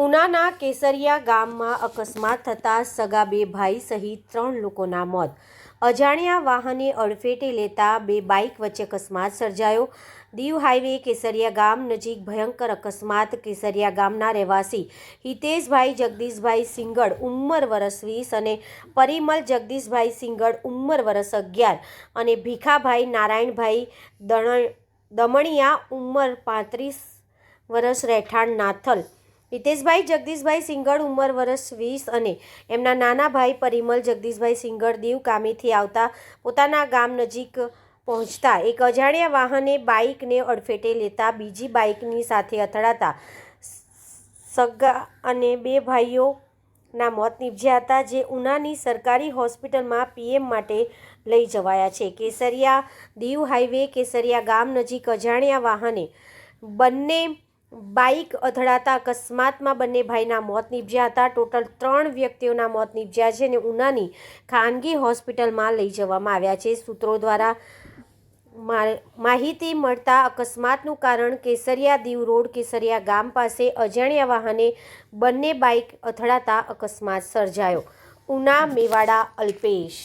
ઉનાના કેસરિયા ગામમાં અકસ્માત થતાં સગા બે ભાઈ સહિત ત્રણ લોકોના મોત. અજાણ્યા વાહને અડફેટે લેતા બે બાઇક વચ્ચે અકસ્માત સર્જાયો. દીવ હાઈવે કેસરિયા ગામ નજીક ભયંકર અકસ્માત કેસરિયા ગામના રહેવાસી હિતેશભાઈ જગદીશભાઈ સિંગડ ઉંમર વરસ વીસ અને પરિમલ જગદીશભાઈ સિંગડ ઉંમર વરસ અગિયાર અને ભીખાભાઈ નારાયણભાઈ દણ, દમણિયા ઉંમર પાંત્રીસ વરસ રહેઠાણ નાથલ. હિતેશભાઈ જગદીશભાઈ સિંગળ ઉંમર વર્ષ વીસ અને એમના નાના ભાઈ પરિમલ, જગદીશભાઈ સિંગળ દીવ કામેથી આવતા પોતાના ગામ નજીક પહોંચતા એક અજાણ્યા વાહને બાઇકને અડફેટે લેતા બીજી બાઇકની સાથે અથડાતા સગા અને બે ભાઈઓના મોત નીપજ્યા હતા, જે ઉનાની સરકારી હોસ્પિટલમાં પીએમ માટે લઈ જવાયા છે. કેસરિયા દીવ હાઈવે કેસરિયા ગામ નજીક અજાણ્યા વાહને બંને બાઇક અથડાતા અકસ્માતમાં બંને ભાઈના મોત નીપજ્યા હતા. ટોટલ ત્રણ વ્યક્તિઓના મોત નીપજ્યા છે અને ઉનાની ખાનગી હોસ્પિટલમાં લઈ જવામાં આવ્યા છે. સૂત્રો દ્વારા માહિતી મળતા અકસ્માતનું કારણ કેસરિયા દીવ રોડ, કેસરિયા ગામ પાસે અજાણ્યા વાહને બંને બાઇક અથડાતા અકસ્માત સર્જાયો. ઉના, મેવાડા, અલ્પેશ.